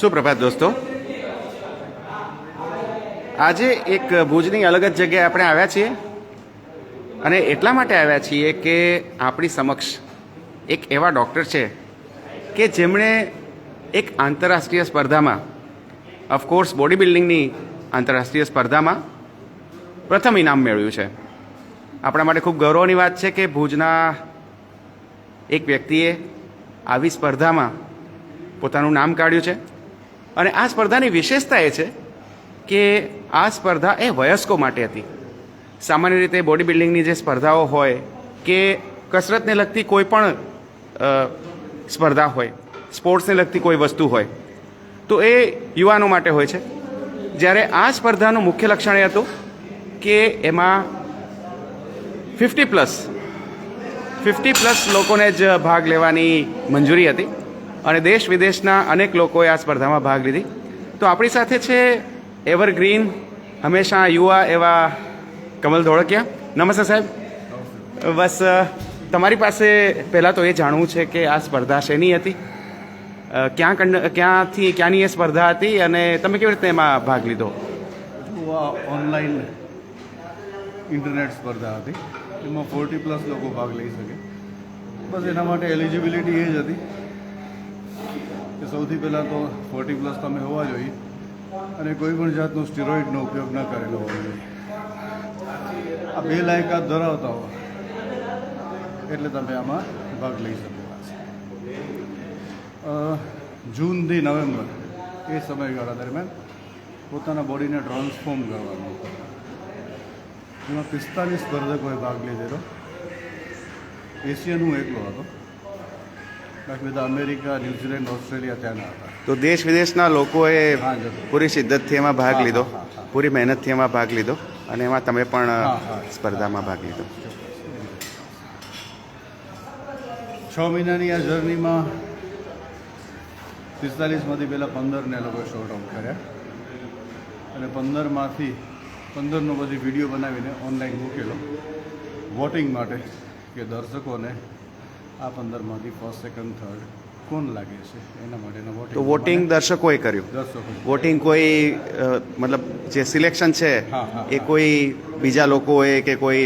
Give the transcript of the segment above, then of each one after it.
સુપ્રભાત દોસ્તો. આજે એક ભુજની અલગ જ જગ્યાએ આપણે આવ્યા છીએ. અને એટલા માટે આવ્યા છીએ કે આપણી સમક્ષ એક એવા ડૉક્ટર છે કે જેમણે એક આંતરરાષ્ટ્રીય સ્પર્ધામાં ઓફકોર્સ બોડી બિલ્ડિંગની આંતરરાષ્ટ્રીય સ્પર્ધામાં પ્રથમ ઇનામ મેળવ્યું છે. આપણા માટે ખૂબ ગૌરવની વાત છે કે ભુજના એક વ્યક્તિએ આવી સ્પર્ધામાં પોતાનું નામ કાઢ્યું છે. અને આ સ્પર્ધાની વિશેષતા એ છે કે આ સ્પર્ધા એ વયસ્કો માટે હતી. સામાન્ય રીતે બોડી બિલ્ડિંગની જે સ્પર્ધાઓ હોય કે કસરતને લગતી કોઈ પણ સ્પર્ધા હોય, સ્પોર્ટ્સને લગતી કોઈ વસ્તુ હોય, તો એ યુવાનો માટે હોય છે. જ્યારે આ સ્પર્ધાનું મુખ્ય લક્ષણ એ હતું કે એમાં ફિફ્ટી પ્લસ ફિફ્ટી પ્લસ લોકોને જ ભાગ લેવાની મંજૂરી હતી. અને દેશ વિદેશના અનેક લોકોએ આ સ્પર્ધામાં ભાગ લીધી. તો આપણી સાથે છે એવરગ્રીન હંમેશા યુવા એવા કમલ ધોળકિયા. નમસ્તે સાહેબ. બસ તમારી પાસે પહેલાં તો એ જાણવું છે કે આ સ્પર્ધા શેની હતી? ક્યાં કંડ ક્યાંથી, ક્યાંની એ સ્પર્ધા હતી અને તમે કેવી રીતે એમાં ભાગ લીધો? ઓનલાઈન ઇન્ટરનેટ સ્પર્ધા હતી. એમાં ફોર્ટી પ્લસ લોકો ભાગ લઈ શકે. બસ એના માટે એલિજિબિલિટી એ જ હતી. કે સૌથી પહેલાં તો ફોર્ટી પ્લસ તમે હોવા જોઈએ અને કોઈ પણ જાતનો સ્ટીરોઇડનો ઉપયોગ ન કરેલો હોવો જોઈએ. આ બે લાયકાત ધરાવતા હો, એટલે તમે આમાં ભાગ લઈ શકો. જૂનથી નવેમ્બર એ સમયગાળા દરમિયાન પોતાના બોડીને ટ્રાન્સફોર્મ કરવાનું એમાં પિસ્તાલીસ સ્પર્ધકોએ ભાગ લીધેલો. એશિયન હું એકલો હતો. બાકી બધા અમેરિકા ન્યુઝીલેન્ડ ઓસ્ટ્રેલિયા ત્યાંના હતા. તો દેશ વિદેશના લોકોએ પૂરી શિદ્દતથી એમાં ભાગ લીધો. પૂરી મહેનતથી એમાં ભાગ લીધો. અને એમાં તમે પણ. સ્પર્ધામાં ભાગ લીધો. છ મહિનાની આ જર્નીમાં પિસ્તાલીસમાંથી પહેલાં પંદરને લોકોએ શોર્ટ આઉટ કર્યા. અને પંદરમાંથી પંદરનો બધી વીડિયો બનાવીને ઓનલાઈન મૂકેલો. વોટિંગ માટે કે દર્શકોને આ પંદરમાંથી ફર્સ્ટ સેકન્ડ થર્ડ કોણ લાગે છે? એના માટેનો વોટિંગ તો વોટિંગ દર્શકોએ કર્યું. દર્શકો વોટિંગ કોઈ મતલબ જે સિલેક્શન છે એ કોઈ બીજા લોકોએ કે કોઈ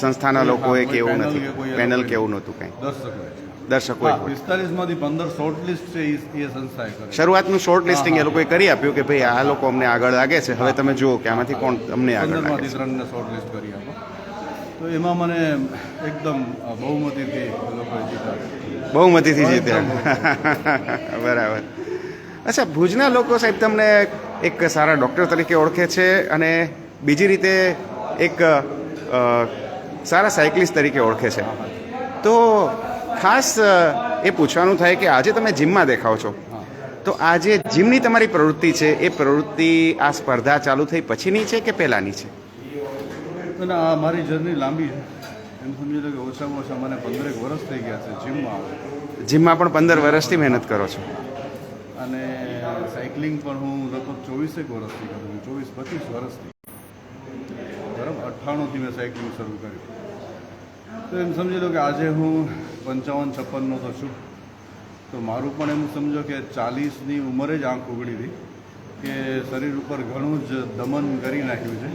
સંસ્થાના લોકોએ કે એવું નથી. પેનલ કે એવું નહોતું કંઈ. દર્શકોએ દર્શકોએ પિસ્તાલીસમાંથી પંદર શોર્ટ લિસ્ટ છે એ એ સંસ્થાએ કરી શરૂઆતનું શોર્ટ લિસ્ટિંગ એ. લોકોએ કરી આપ્યું કે ભાઈ આ લોકો અમને આગળ લાગે છે. હવે તમે જુઓ કે આમાંથી કોણ અમને આગળ લાગે છે. ત્રણને શોર્ટ લિસ્ટ કરી આપો. તો એમાં મને એકદમ બહુમતીથી જીતાડ્યો બહુમતીથી જીત્યા. બરાબર. અચ્છા ભુજના લોકો સાહેબ તમને એક સારા ડૉક્ટર તરીકે ઓળખે છે અને બીજી રીતે એક સારા સાયકલિસ્ટ તરીકે ઓળખે છે. તો ખાસ એ પૂછવાનું થાય કે આજે તમે જીમમાં દેખાવ છો. તો આ જે જીમની તમારી પ્રવૃત્તિ છે એ પ્રવૃત્તિ આ સ્પર્ધા ચાલુ થઈ પછીની છે કે પહેલાંની છે? મારી જર્ની લાંબી છે. એમ સમજી લો કે ઓછામાં ઓછા મને પંદરેક વર્ષ થઈ ગયા છે જીમમાં. આવે જીમમાં પણ પંદર વર્ષથી મહેનત કરો છો. અને સાયકલિંગ પણ હું લગભગ ચોવીસેક વર્ષથી કરું છું. ચોવીસ પચીસ વર્ષથી બરાબર? અઠ્ઠાણુંથી મેં સાયકલિંગ શરૂ કર્યું તો એમ સમજી લો કે આજે હું પંચાવન છપ્પનનો તો છું. તો મારું પણ એમ સમજો કે ચાલીસની ઉંમરે જ આંખ ઉગડી હતી કે શરીર ઉપર ઘણું જ દમન કરી નાખ્યું છે.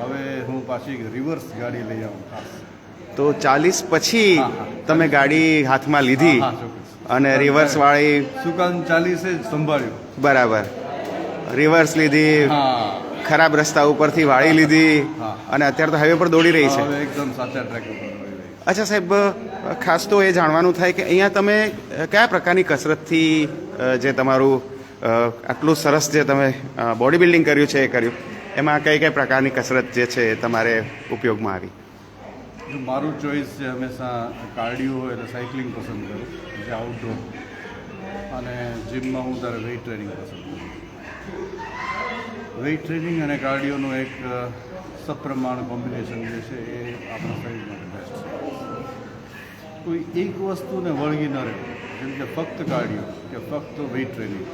હવે હું પાછી રિવર્સ ગાડી લઈ આવું ખાસ. તો ચાલીસ પછી. તમે ગાડી હાથમાં લીધી. અને રિવર્સ વાળી કામ ચાલીસે સંભાળ્યું. બરાબર. રિવર્સ લીધી ખરાબ રસ્તા ઉપરથી વાળી લીધી અને અત્યારે તો હાઈવે પર દોડી રહી છે. એકદમ સાચા ટ્રેક ઉપર અચ્છા સાહેબ ખાસ તો એ જાણવાનું થાય કે અહીંયા તમે કયા પ્રકારની કસરતથી જે તમારું આટલું સરસ જે તમે બોડી બિલ્ડિંગ કર્યું છે એ કર્યું એમાં કઈ કઈ પ્રકારની કસરત જે છે એ તમારે ઉપયોગમાં આવી? જો મારું ચોઈસ છે, હંમેશા કાર્ડિયો હોય એટલે સાયકલિંગ પસંદ કરું જે આઉટડોર અને જીમમાં હું તારે વેઇટ ટ્રેનિંગ પસંદ કરું. વેઇટ ટ્રેનિંગ અને કાર્ડિયોનું એક સપ્રમાણ કોમ્બિનેશન જે છે એ આપણા શરીર માટે બેસ્ટ છે. કોઈ એક વસ્તુને વળગી ન રહેવું જેમ કે ફક્ત કાર્ડિયો કે ફક્ત વેઇટ ટ્રેનિંગ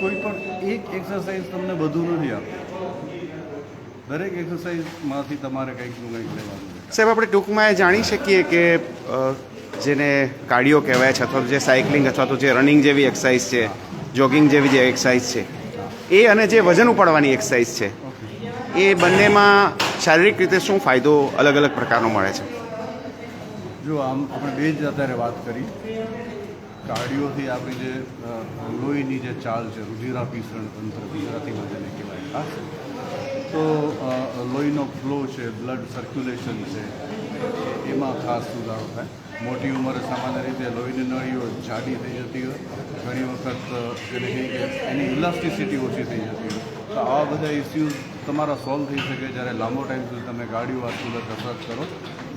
કોઈ પણ એક એક્સરસાઇઝ તમને બધું નથી આપતું. દરેક એક્સરસાઇઝમાંથી તમારે કંઈકનું કંઈક લેવાનું સાહેબ આપણે ટૂંકમાં એ જાણી શકીએ કે જેને કાર્ડિયો કહેવાય છે અથવા જે સાયકલિંગ અથવા તો જે રનિંગ જેવી એક્સરસાઇઝ છે જોગિંગ જેવી જે એક્સરસાઇઝ છે એ અને જે વજન ઉપાડવાની એક્સરસાઇઝ છે એ બંનેમાં શારીરિક રીતે શું ફાયદો અલગ અલગ પ્રકારનો મળે છે? જો આમ આપણે બે જ અત્યારે વાત કરી. કાર્ડિયોથી આપણી જે લોહીની જે ચાલ છે રુધિરાભિસરણ તંત્ર ગુજરાતીમાં જેને કહેવાય ખાસ તો લોહીનો ફ્લો છે બ્લડ સર્ક્યુલેશન છે, એમાં ખાસ સુધારો થાય. મોટી ઉંમરે સામાન્ય રીતે લોહીની નળીઓ જાડી થઈ જતી હોય. ઘણી વખત જેને કહીએ કે, એની ઇલાસ્ટિસિટી ઓછી થઈ જતી હોય. તો આવા બધા ઇસ્યુઝ તમારા સોલ્વ થઈ શકે જ્યારે લાંબો ટાઈમ સુધી તમે કાર્ડિયોવાસ્ક્યુલર કસરત કરો.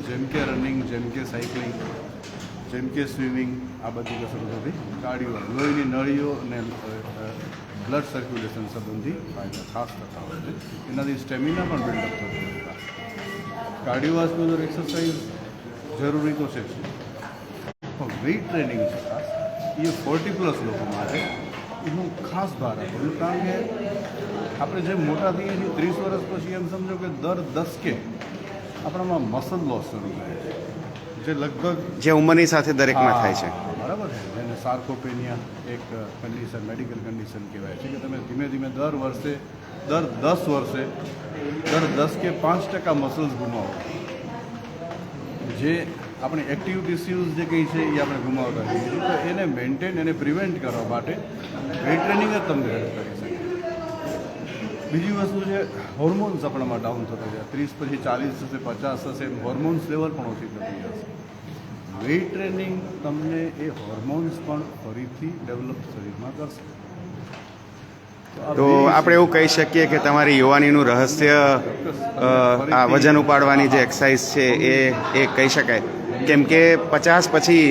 જેમ કે રનિંગ જેમ કે સાયકલિંગ જેમ કે સ્વિમિંગ આ બધી કસરતોથી કાર્ડિયો લોહીની નળીઓ અને બ્લડ સર્ક્યુલેશન સંબંધી ફાયદા ખાસ થતા હોય છે. એનાથી સ્ટેમિના પણ બિલ્ડઅપ થતું કાર્ડિયોવાસ્ક્યુલર એક્સરસાઇઝ જરૂરી તો છે પણ વેઇટ ટ્રેનિંગ છે ખાસ. એ ફોર્ટી પ્લસ લોકો માટે એનું ખાસ ભાર આપું કારણ કે આપણે જે મોટા થઈએ છીએ ત્રીસ વર્ષ પછી એમ સમજો કે દર દસ કે આપણામાં મસલ લોસ શરૂ થાય છે. જે લગભગ જે ઉંમરની સાથે દરેકમાં થાય છે. બરાબર છે. સાર્કોપેનિયા એક કન્ડિશન મેડિકલ કન્ડિશન કહેવાય છે કે તમે ધીમે ધીમે દર વર્ષે, દર દસ વર્ષે, દર દસ કે પાંચ ટકા મસલ્સ ગુમાવો. જે આપણે એક્ટિવ ટિસ્યુઝ જે કંઈ છે એ આપણે ગુમાવતા હોઈએ તો એને મેન્ટેન એને પ્રિવેન્ટ કરવા માટે વેટ ટ્રેનિંગ જ તમને હેલ્પ કરી શકે. બીજી વસ્તુ છે હોર્મોન્સ આપણામાં ડાઉન થતા જાય. ત્રીસ પછી ચાલીસ થશે પચાસ થશે હોર્મોન્સ લેવલ પણ ઓછી થતી જશે. વેઇટ ટ્રેનિંગ તમને એ હોર્મોન્સ પણ ફરીથી ડેવલપ શરીરમાં કરશે. તો આપણે એવું કહી શકીએ કે તમારી યુવાનીનું રહસ્ય આ વજન ઉપાડવાની જે એક્સરસાઇઝ છે એ એ કહી શકાય. કેમ કે પચાસ પછી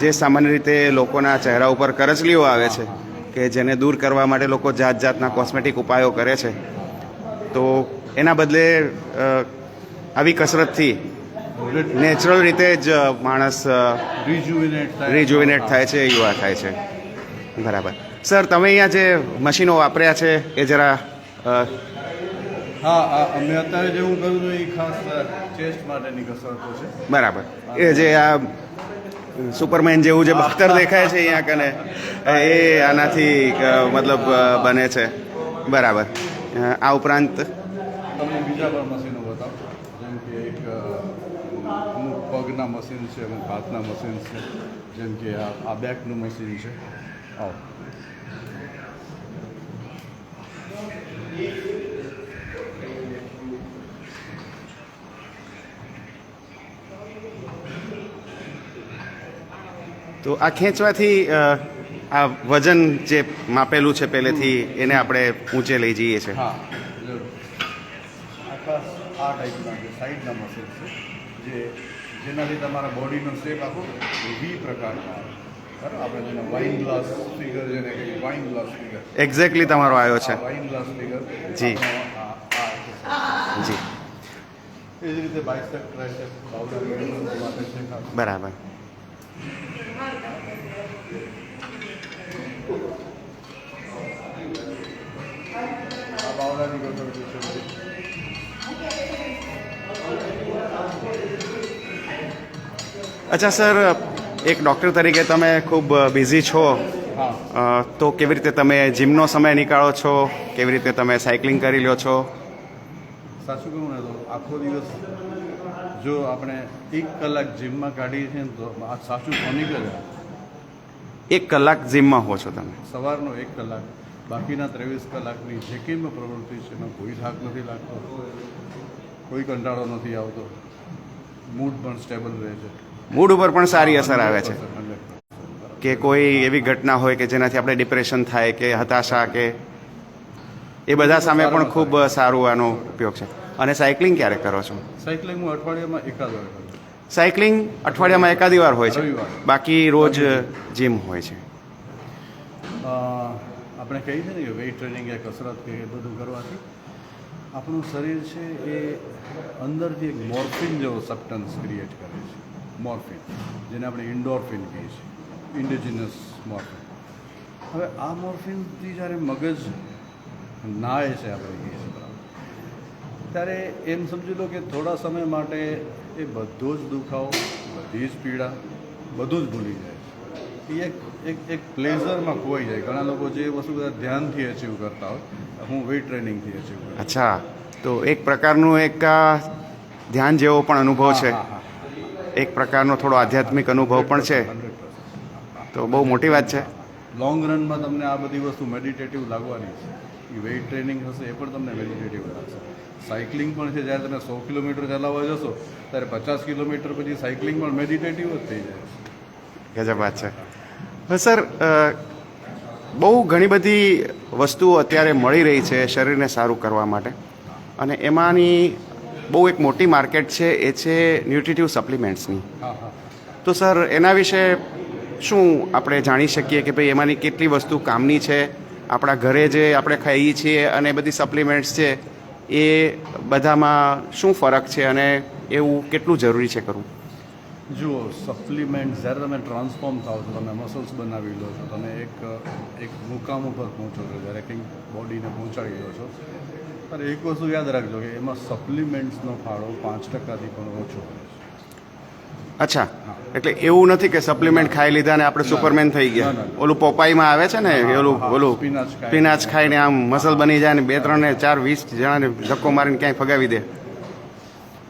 જે સામાન્ય રીતે લોકોના ચહેરા ઉપર કરચલીઓ આવે છે કે જેને દૂર કરવા માટે લોકો જાત જાતના કોસ્મેટિક ઉપાયો કરે છે તો એના બદલે આવી કસરતથી નેચરલ રીતે જ માણસ રિજુવિનેટ થાય. છે યુવા થાય છે. બરાબર. સર તમે અહીંયા જે મશીનો વાપર્યા છે એ જરા હા અમે અત્યારે જે હું કરું છું એ ખાસ ચેસ્ટ માટેની કસરતો છે. બરાબર. એ જે આ સુપરમેન જેવું જે બખ્તર દેખાય છે અહીંયા કને એ આનાથી મતલબ બને છે. બરાબર. આ ઉપરાંત? તમને બીજા પણ મશીનો બતાવો જેમ કે એક અ, અમુક પગના મશીન છે અમુક હાથના મશીન છે. જેમ કે આ આ બેકનું મશીન છે. આવો. તો આ ખેંચવાથી આ વજન જે માપેલું છે પહેલેથી એને આપણે ઊંચે લઈ જઈએ છીએ. હા આ ટાઈપના જે સાઈડના મસલ છે જે જેનાથી તમારા બોડીનો શેપ આખો વી પ્રકારનો આવે. આપણે જેને વાઇન ગ્લાસ ફિગર જેને કહીએ વાઇન ગ્લાસ ફિગર એક્ઝેક્ટલી તમારો આવ્યો છે. વાઇન ગ્લાસ ફિગર જી. એ જી. જ રીતે બાયસેપ ટ્રાયસેપ છે બરાબર. આ બાવડાની છે અચ્છા સર એક ડૉક્ટર તરીકે તમે ખૂબ બિઝી છો. તો કેવી રીતે તમે જીમનો સમય નીકાળો છો? કેવી રીતે તમે સાયકલિંગ કરી લ્યો છો? સાચું કહું ને તો આખો દિવસ જો આપણે એક કલાક જીમમાં કાઢીએ છીએ ને તો આ સાચું ક્રોનિક જ એક કલાક જીમમાં હો છો તમે? સવારનો એક કલાક બાકીના ત્રેવીસ કલાકની જે કંઈ પ્રવૃત્તિ છે એમાં કોઈ થાક નથી લાગતો કોઈ કંટાળો નથી આવતો મૂડ પણ સ્ટેબલ રહે છે. મૂડ ઉપર પણ સારી અસર આવે છે. કે કોઈ એવી ઘટના હોય કે જેનાથી આપણે ડિપ્રેશન થાય કે હતાશા કે એ બધા સામે પણ ખૂબ સારું આનો ઉપયોગ છે. અને સાયકલિંગ ક્યારે કરો છો? સાયકલિંગ હું અઠવાડિયામાં એકાદ વાર સાયકલિંગ અઠવાડિયામાં એકાદી વાર હોય છે. બાકી રોજ જીમ હોય છે. આપણે કહીએ છીએ ને કે વેઇટ ટ્રેનિંગ કે કસરત કે એ બધું કરવાથી આપણું શરીર છે એ અંદરથી એક મોર્ફિન જેવો સબસ્ટન્સ ક્રિએટ કરે છે. મોર્ફિન જેને આપણે ઇન્ડોરફિન કહીએ છીએ ઇન્ડિજિનસ મોર્ફિન. હવે આ મોર્ફિનથી જ્યારે મગજ નાય છે આપણે કહીએ છીએ બરાબર. ત્યારે એમ સમજી લો કે થોડા સમય માટે એ બધો જ દુખાવો બધી જ પીડા બધું જ ભૂલી જાય છે. એ એક એક એક પ્લેઝરમાં ખોવાઈ જાય. ઘણા લોકો જે વસ્તુ બધા ધ્યાનથી અચીવ કરતા હોય હું વેઇટ ટ્રેનિંગથી અચીવ કરું અચ્છા. તો એક પ્રકારનું એક ધ્યાન જેવો પણ અનુભવ છે. એક પ્રકારનો થોડો આધ્યાત્મિક અનુભવ પણ છે. 100%. તો બહુ મોટી વાત છે. લોંગ રનમાં તમને આ બધી વસ્તુ મેડિટેટિવ લાગવાની છે. એ વેઇટ ટ્રેનિંગ હશે એ પણ તમને મેડિટેટિવ લાગશે. સાયકલિંગ પણ છે જ્યારે તમે સો કિલોમીટર ચલાવવા જશો ત્યારે પચાસ કિલોમીટર પછી સાયકલિંગ પણ મેડિટેટિવ જ થઈ જાય ગજબ વાત છે. સર બહુ ઘણી બધી વસ્તુઓ અત્યારે મળી રહી છે શરીરને સારું કરવા માટે. અને એમાંની બહુ એક મોટી માર્કેટ છે એ છે ન્યુટ્રિટિવ સપ્લિમેન્ટ્સની. હા હા. તો સર એના વિશે શું આપણે જાણી શકીએ કે ભાઈ એમાંની કેટલી વસ્તુ કામની છે? આપણા ઘરે જે આપણે ખાઈએ છીએ અને બધી સપ્લિમેન્ટ્સ છે એ બધામાં શું ફરક છે અને એવું કેટલું જરૂરી છે કરવું? જુઓ સપ્લિમેન્ટ જ્યારે તમે ટ્રાન્સફોર્મ થાવ છો તમે મસલ્સ બનાવી લો છો તમે એક એક મુકામ ઉપર પહોંચો છો જ્યારે કંઈક બોડીને પહોંચાડી લો છો અને એક વસ્તુ યાદ રાખજો કે એમાં સપ્લિમેન્ટ્સનો ફાળો પાંચ ટકાથી પણ ઓછો અચ્છા. એટલે એવું નથી કે સપ્લિમેન્ટ ખાઈ લીધા ને આપણે સુપરમેન થઈ ગયા. ઓલું પોપાઈમાં આવે છે ને ઓલું ઓલું સ્પિનાચ ખાઈને. આમ મસલ બની જાય ને બે ત્રણ ને ચાર વીસ જણાને ધક્કો મારીને ક્યાંય ફગાવી દે.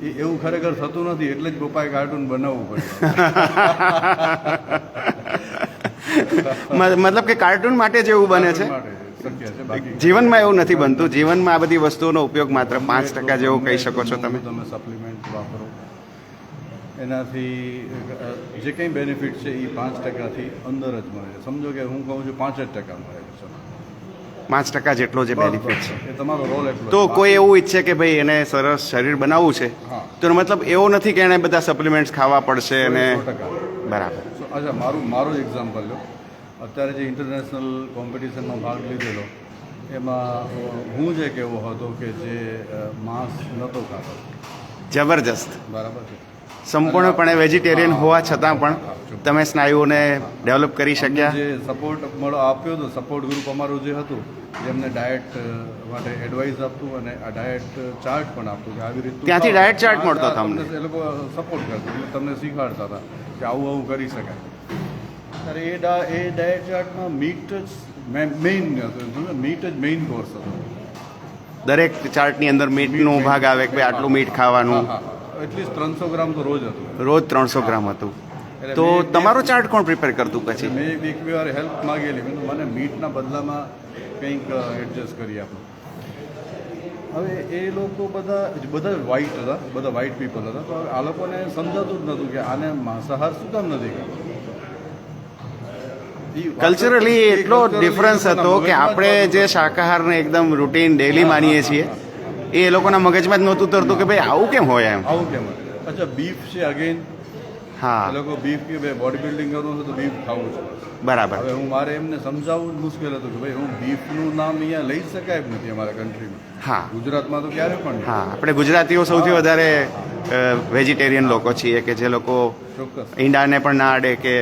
એ એવું ખરેખર થતું નથી એટલે જ પોપાઈ કાર્ટૂન બનાવવું પડે. મતલબ કે કાર્ટૂન માટે જ એવું બને છે? શક્ય છે બાકી જીવનમાં એવું નથી બનતું. જીવનમાં આ બધી વસ્તુઓનો ઉપયોગ માત્ર પાંચ ટકા જેવું કહી શકો છો તમે. તમે સપ્લિમેન્ટ વાપરો. એનાથી જે કંઈ બેનિફિટ છે એ પાંચ ટકાથી અંદર જ મળે છે. સમજો કે હું કહું છું પાંચ જ ટકા મળે છે પાંચ ટકા જેટલો જે બેનિફિટ છે. એ તમારો રોલ એટલો તો કોઈ એવું ઈચ્છે કે ભાઈ એને સરસ શરીર બનાવવું છે તો મતલબ એવો નથી કે એને બધા સપ્લિમેન્ટ્સ ખાવા પડશે અને બરાબર. અચ્છા મારું મારું એક્ઝામ્પલ લો. અત્યારે જે ઇન્ટરનેશનલ કોમ્પિટિશનમાં ભાગ લીધેલો એમાં હું જે કેવો હતો કે જે માંસ નહોતો ખાતો. જબરજસ્ત. બરાબર છે. સંપૂર્ણપણે વેજીટેરિયન હોવા છતાં પણ તમે સ્નાયુઓને ડેવલપ કરી શક્યા? જે સપોર્ટ મળો આપ્યો હતો સપોર્ટ ગ્રુપ અમારું જે હતું જેમને ડાયટ માટે એડવાઇસ આપતું અને આ ડાયટ ચાર્ટ પણ આપતું કે આવી રીતે ત્યાંથી ડાયટ ચાર્ટ મળતો તમને? એ લોકો સપોર્ટ કરતા તમને શીખવાડતા હતા કે આવું આવું કરી શકાય. ત્યારે એ ડા એ ડાયટ ચાર્ટમાં મીટ જ મેઇન મીટ જ મેઇન કોર્સ હતો દરેક ચાર્ટની અંદર મીટનો ભાગ આવે કે ભાઈ આટલું મીટ ખાવાનું? એટલીસ્ટ ત્રણસો ગ્રામ તો રોજ હતું. રોજ ત્રણસો ગ્રામ હતું. તો તમારો ચાર્ટ કોણ પ્રિપેર કરતું પછી? મેં એક બે વાર હેલ્પ માગેલી. મને મીટના બદલામાં કંઈક એડજસ્ટ કરી આપો. હવે એ લોકો બધા બધા વ્હાઈટ હતા બધા વ્હાઈટ પીપલ હતા. તો આ લોકોને સમજાતું જ નહોતું કે આને માંસાહાર શું કામ નથી કરતો? કલ્ચરલી એટલો ડિફરન્સ હતો કે આપણે જે શાકાહારને એકદમ રૂટીન ડેલી માનીએ છીએ એ લોકોના મગજમાં જ નહોતું ઉતરતું કે ભાઈ આવું કેમ હોય એમ. આવું કેમ? અચ્છા બીફ છે અગેન હા. લોકો બીફ કે ભાઈ બોડી બિલ્ડિંગ કરવું છે તો બીફ ખાવું છે. બરાબર. હવે હું મારે એમને સમજાવવું જ મુશ્કેલ હતું કે ભાઈ હું બીફનું નામ અહીંયા લઈ શકાય જ નથી અમારા કન્ટ્રીમાં હા. ગુજરાતમાં તો ક્યારે પણ હા આપણે ગુજરાતીઓ સૌથી વધારે વેજીટેરિયન લોકો છીએ કે જે લોકો ઈંડાને પણ ના અડે કે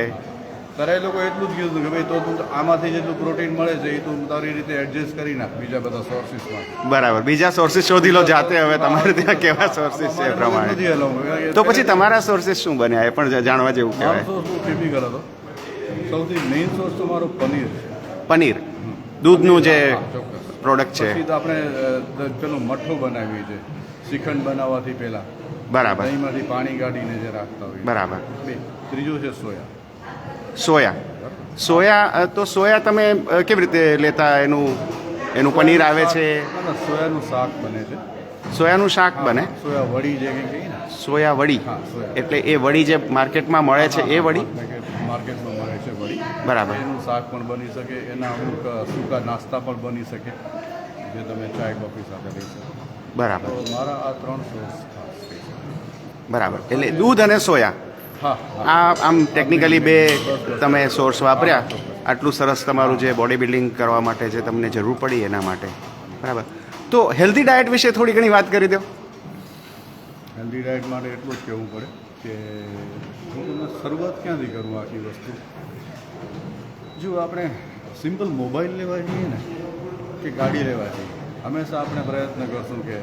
ત્યારે એ લોકો એટલું જ કીધું કે ભાઈ તો તું આમાંથી જેટલું પ્રોટીન મળે છે એ તું તારી રીતે એડજસ્ટ કરી નાખ બીજા બધા સોર્સિસમાં. બરાબર. બીજા સોર્સિસ શોધી લો જાતે હવે તમારે ત્યાં કેવા સોર્સિસ છે એ પ્રમાણે. તો પછી તમારા સોર્સિસ શું બન્યા? એ પણ જાણવા જેવું કહેવાય. સોર્સ બહુ ટિપિકલ હતો. સૌથી મેઇન સોર્સ તો મારો પનીર પનીર. દૂધનું જે પ્રોડક્ટ છે. તો આપણે પેલું મઠ્ઠું બનાવીએ છીએ. શ્રીખંડ બનાવવાથી પહેલાં. બરાબર. દહીંમાંથી પાણી કાઢીને જે રાખતા હોય બરાબર. ત્રીજું છે સોયા. સોયા. સોયા તો સોયા તમે કેવી રીતે લેતા? એનું એનું પનીર આવે છે? સોયાનું શાક બને છે. સોયાનું શાક બને? સોયા વડી જે કઈ કહીએ સોયા વડી. એટલે એ વડી જે માર્કેટમાં મળે છે એ વડી? માર્કેટમાં મળે છે વડી. બરાબર. એનું શાક પણ બની શકે એના અમુક સૂકા નાસ્તા પણ બની શકે જે તમે ચાય કોફી સાથે લઈ શકો. બરાબર. મારા આ ત્રણ સોર્સ બરાબર. એટલે દૂધ અને સોયા. આ આમ ટેકનિકલી બે તમે સોર્સ વાપર્યા. આટલું સરસ તમારું જે બોડી બિલ્ડિંગ કરવા માટે જે તમને જરૂર પડી એના માટે. બરાબર. તો હેલ્ધી ડાયટ વિશે થોડી ઘણી વાત કરી દો. હેલ્ધી ડાયટ માટે એટલું જ કહેવું પડે કે શરૂઆત ક્યાંથી કરું આખી વસ્તુ? જો આપણે સિમ્પલ મોબાઈલ લેવા જઈએ ને કે ગાડી લેવા જઈએ, હંમેશા આપણે પ્રયત્ન કરશું કે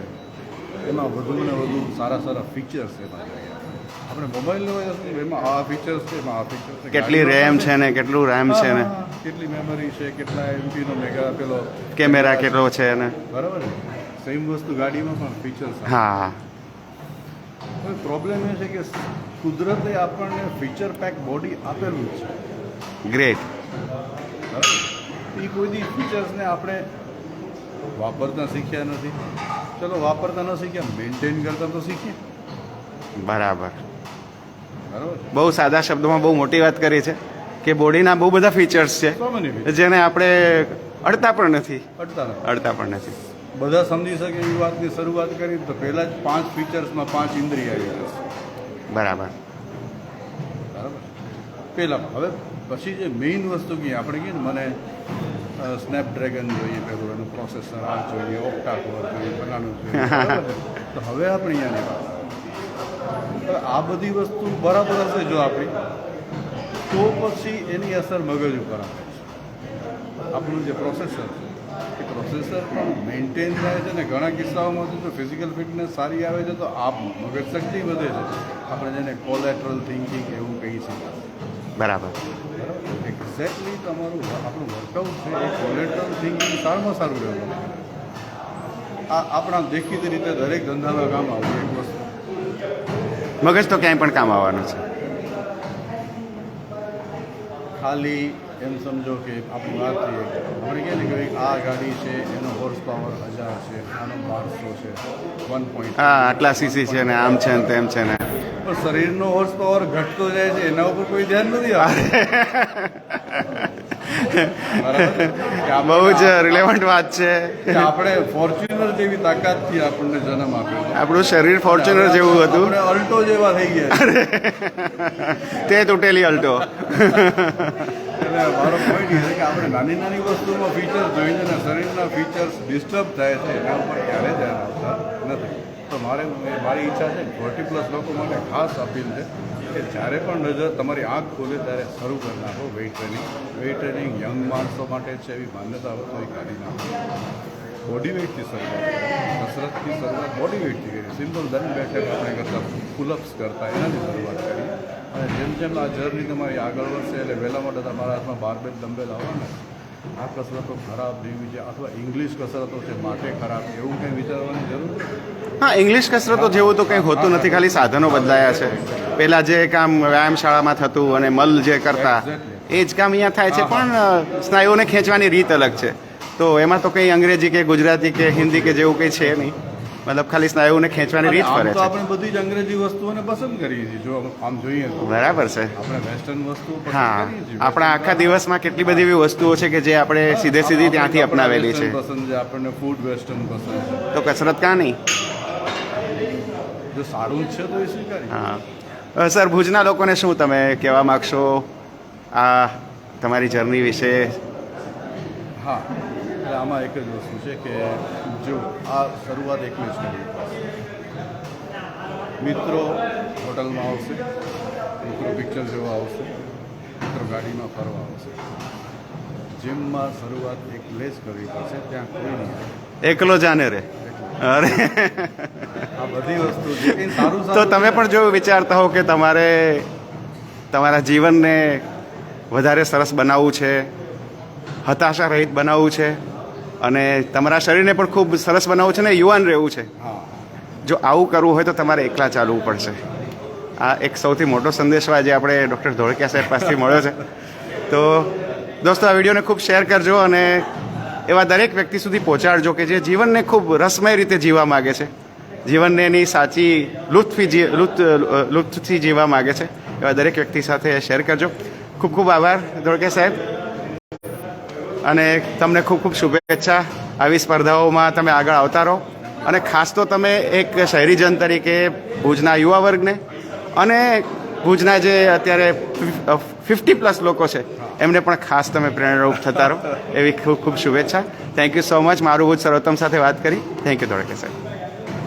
એમાં વધુ ને વધુ સારા સારા ફીચર્સ એમાં આપણે મોબાઈલ હોય તો એમાં આ ફીચર્સ છે એમાં આ ફીચર્સ છે. કેટલી રેમ છે. ને કેટલું રેમ છે ને? કેટલી મેમરી છે કેટલા એમપીનો મેગા પેલો કેમેરા કેટલો છે ને? બરાબર ને? સેમ વસ્તુ ગાડીમાં પણ ફીચર્સ હા. પ્રોબ્લેમ એ છે કે કુદરતે આપણને ફીચર પેક બોડી આપેલું જ છે. ગ્રેટ એ કોઈ દી ફીચર્સને આપણે વાપરતા શીખ્યા નથી. ચલો વાપરતા ન શીખ્યા મેન્ટેન કરતા તો શીખીએ. બરાબર. બહુ સાદા શબ્દોમાં બહુ મોટી વાત કરી છે કે બોડીના બહુ બધા ફીચર્સ છે જેને આપણે અડતા પણ નથી. અડતા પણ નથી. બધા સમજી શકે એવી વાતની શરૂઆત કરી તો પહેલાં જ પાંચ ફીચર્સમાં પાંચ ઇન્દ્રિય આવી બરાબર. બરાબર? પહેલાં હવે પછી જે મેઇન વસ્તુ કહીએ આપણે કહીએ ને મને સ્નેપડ્રેગન જોઈએ પેલું એનું પ્રોસેસર આ જોઈએ ઓક્ટા કોર જોઈએ ફલાણું જોઈએ તો હવે આપણે અહીંયાની વાત. આ બધી વસ્તુ બરાબર હશે જો આપણી તો પછી એની અસર મગજ ઉપર આવે છે. આપણું જે પ્રોસેસર છે એ પ્રોસેસર પણ મેન્ટેન થાય છે ને ઘણા કિસ્સાઓમાં તો જો ફિઝિકલ ફિટનેસ સારી આવે છે તો આ મગજ શક્તિ વધે છે. આપણે જેને કોલેટ્રલ થિંકિંગ એવું કહી શકીએ. બરાબર. બરાબર? એક્ઝેક્ટલી તમારું આપણું વર્કઆઉટ છે એ કોલેટ્રલ થિંકિંગ સારામાં સારું રહેવું. આ આપણા દેખીતી રીતે દરેક ધંધાના કામ વસ્તુ મગજ તો ક્યાંય પણ કામ આવવાનું છે. ખાલી એમ સમજો કે આપણી વાત કરીએ આપણે કહે ને કે આ ગાડી છે એનો હોર્સ પાવર હજાર છે આનો બારસો છે વન પોઈન્ટ હા આટલા સીસી છે ને આમ છે ને તેમ છે ને. પણ શરીરનો હોર્સ પાવર ઘટતો જાય છે એના ઉપર કોઈ ધ્યાન નથી આપતું. ને? બહુ જ રિલેવન્ટ વાત છે. આપણે ફોર્ચ્યુનર જેવી તાકાતથી આપણને જન્મ આપ્યો આપણું શરીર ફોર્ચ્યુનર જેવું હતું. અલ્ટો જેવા થઈ ગયા તે તૂટેલી અલ્ટો. મારો પોઈન્ટ એ છે કે આપણે નાની નાની વસ્તુમાં ફીચર્સ જોઈને અને શરીરના ફીચર્સ ડિસ્ટર્બ થાય છે એના ઉપર ક્યારે ધ્યાન આપતા નથી. તો મારે મારી ઈચ્છા છે ફોર્ટી પ્લસ લોકો માટે ખાસ અપીલ છે. કે જ્યારે પણ નજર તમારી આંખ ખોલે ત્યારે શરૂ કરી નાખો weight training weight training young માણસો માટે છે, એવી માન્યતા હોય કાઢી નાખો. બોડી વેઇટથી શરૂઆત. કસરતથી શરૂઆત બોડી વેઇટથી કરી. સિમ્પલ દંડ બેઠક આપણે કરતા પુલઅપ્સ કરતા, એનાથી શરૂઆત કરી. અને જેમ જેમ આ જર્ની તમારી આગળ વધશે, એટલે વહેલા માટે તમારા હાથમાં બારબેલ ડંબેલ આવવાના આ કસરતો ખરાબ જેવી છે અથવા ઇંગ્લિશ કસરતો છે માટે ખરાબ એવું કંઈ વિચારવાની જરૂર હા ઇંગ્લિશ કસરતો જેવું તો કંઈ હોતું નથી ખાલી સાધનો બદલાયા છે. પહેલાં જે કામ વ્યાયામશાળામાં થતું અને મલ જે કરતા એ જ કામ અહીંયા થાય છે પણ સ્નાયુઓને ખેંચવાની રીત અલગ છે. તો એમાં તો કંઈ અંગ્રેજી કે ગુજરાતી કે હિન્દી કે જેવું કંઈ છે નહીં. મતલબ ખાલી સ્નાયુઓને ખેંચવાની રીત કરે તો છે. આપણે બધી જ અંગ્રેજી વસ્તુઓને પસંદ કરીએ છીએ. જો આમ જોઈએ તો બરાબર છે. આપણે વેસ્ટર્ન વસ્તુ હા. આપણા આખા દિવસમાં કેટલી બધી એવી વસ્તુઓ છે કે જે આપણે સીધે સીધી ત્યાંથી અપનાવેલી છે. પસંદ છે આપણને ફૂડ વેસ્ટર્ન પસંદ છે. તો કસરત કાં નહીં જો સારું છે તો એ સ્વીકારી. હા. સર ભુજના લોકોને શું તમે કહેવા માગશો આ તમારી જર્ની વિશે? હા. એટલે આમાં એક જ વસ્તુ છે કે જો આ શરૂઆત એકલી જ કરવી મિત્રો હોટલમાં આવશે મિત્રો પિક્ચર જોવા આવશે મિત્રો ગાડીમાં ફરવા આવશે. જીમમાં શરૂઆત એકલે જ કરવી પડશે ત્યાં કોઈ નહીં એકલો જાને રે. અરે. આ બધી વસ્તુ જે સારું તો તમે પણ જો વિચારતા હો કે તમારે તમારા જીવનને વધારે સરસ બનાવવું છે હતાશા રહિત બનાવવું છે અને તમારા શરીરને પણ ખૂબ સરસ બનાવવું છે ને યુવાન રહેવું છે. જો આવું કરવું હોય તો તમારે એકલા ચાલવું પડશે. આ એક સૌથી મોટો સંદેશો આજે આપણે ડૉક્ટર ધોળકિયા સાહેબ પાસેથી મળ્યો છે. તો દોસ્તો આ વિડીયોને ખૂબ શેર કરજો અને એવા દરેક વ્યક્તિ સુધી પહોંચાડજો કે જે જીવનને ખૂબ રસમય રીતે જીવવા માગે છે. જીવનને એની સાચી લુત્ફી લુત્ફ લુત લુત્ફથી જીવવા માગે છે. એવા દરેક વ્યક્તિ સાથે શેર કરજો. ખૂબ ખૂબ આભાર ધોળકિયા સાહેબ. અને તમને ખૂબ ખૂબ શુભેચ્છા. આવી સ્પર્ધાઓમાં તમે આગળ આવતા રહો. અને ખાસ તો તમે એક શહેરીજન તરીકે ભુજના યુવા વર્ગને અને ભુજના જે અત્યારે ફિફ્ટી પ્લસ લોકો છે, એમને પણ ખાસ તમે પ્રેરણારૂપ થતા રહો. એવી ખૂબ ખૂબ શુભેચ્છા. થેન્ક યુ સો મચ મારું ભુજ સર્વોત્તમ સાથે વાત કરી. થેન્ક યુ ધોળકે સાહેબ.